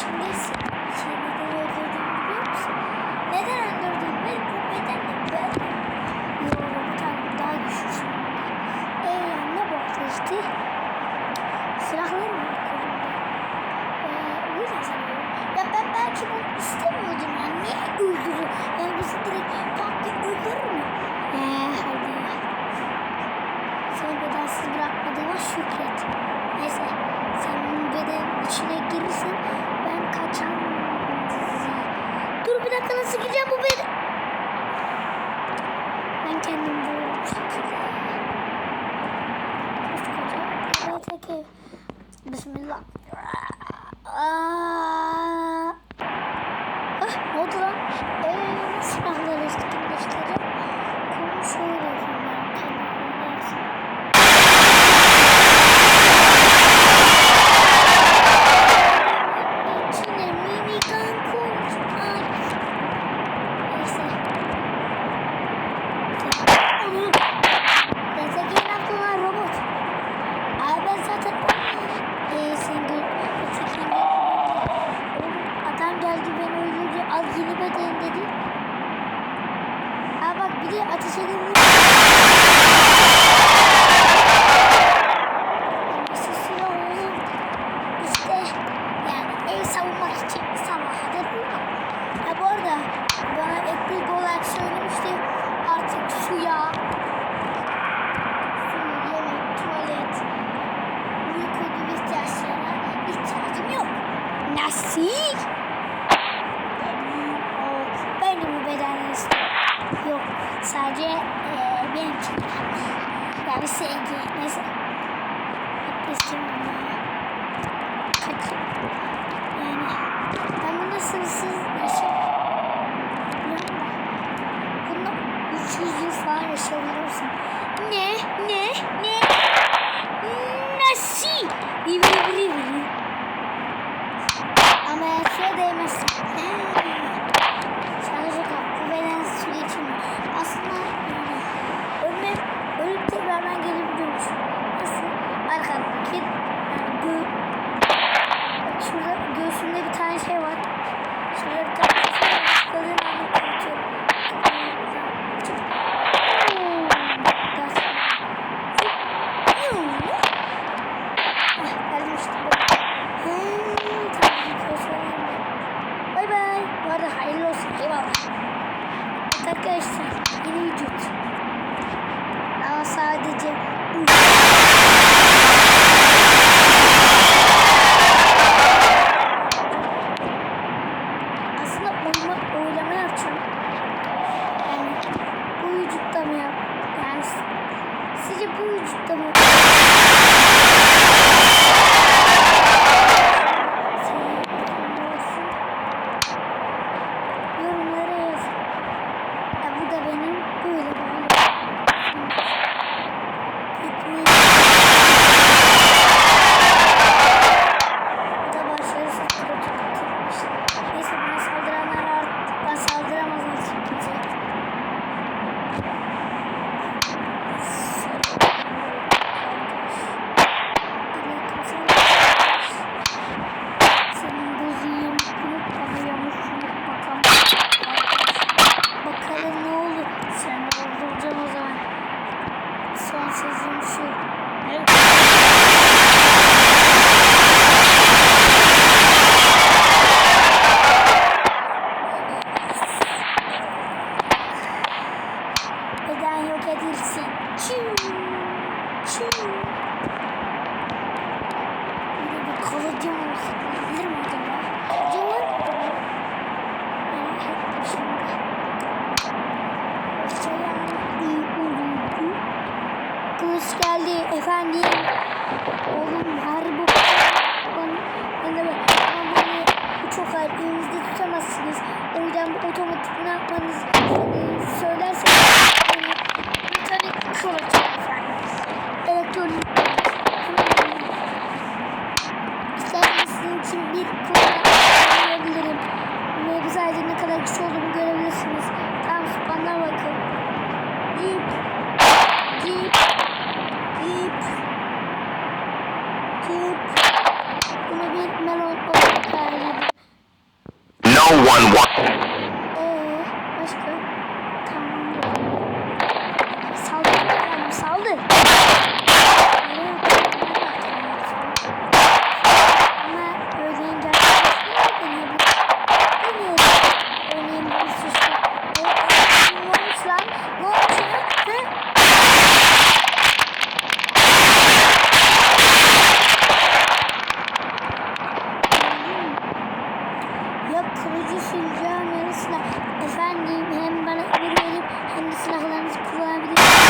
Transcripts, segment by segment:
Şimdi şeyleri öldürdüğümü biliyor musun? Neden öldürdüğümü benim bu bedenle ben yorumu bir şey tane daha güçlü. Eğlenme bokta işte. Silahlarım yok kolumda. Ee, o yüzden sen Ya ben belki bunu istemiyordum ya. Yani. Niye öldürür? Yani bizi direkt pat diye öldürür mü? Eee hadi. Seni bedensiz bırakmadığıma şükür. Nasıl gideceğim? Sik. Ben de bu bedeni istiyorum. Yok sadece e, benim için. Yani sevgi. Şey neyse. Haklısın bunlar. Kaç. Yani ben bunda sınırsız yaşam. Bunda 300 yıl falan yaşarım. видео. polis geldi efendim. Oğlum harbi çok ağır elinizde tutamazsınız. O yüzden bu otomatik ne yapmanızı e, söylerseniz yani bir tane kıl atacağız. Saldır. sileceğim yarısına efendim hem bana ömür verip hem de silahlarınızı kullanabilirsiniz.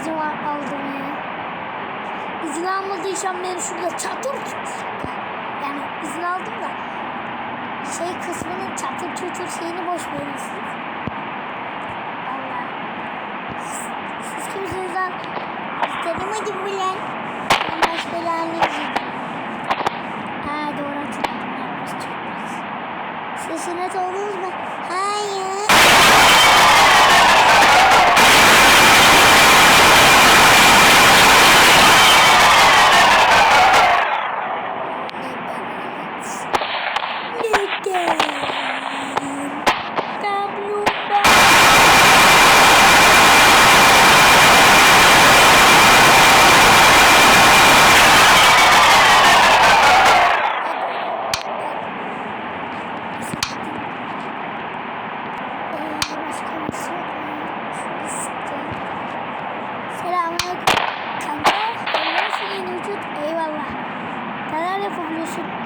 izin var, aldım ya. İzin almadıysam beni şurada çatır tutur. Yani izin aldım da şey kısmının çatır tutur şeyini boş vermişsiniz. Allah. Siz, siz kimsiniz lan? İstedim bile. Ben baş belalıyım. Ha doğru hatırladım. Siz sünnet oldunuz? Hayır. görüşürüz.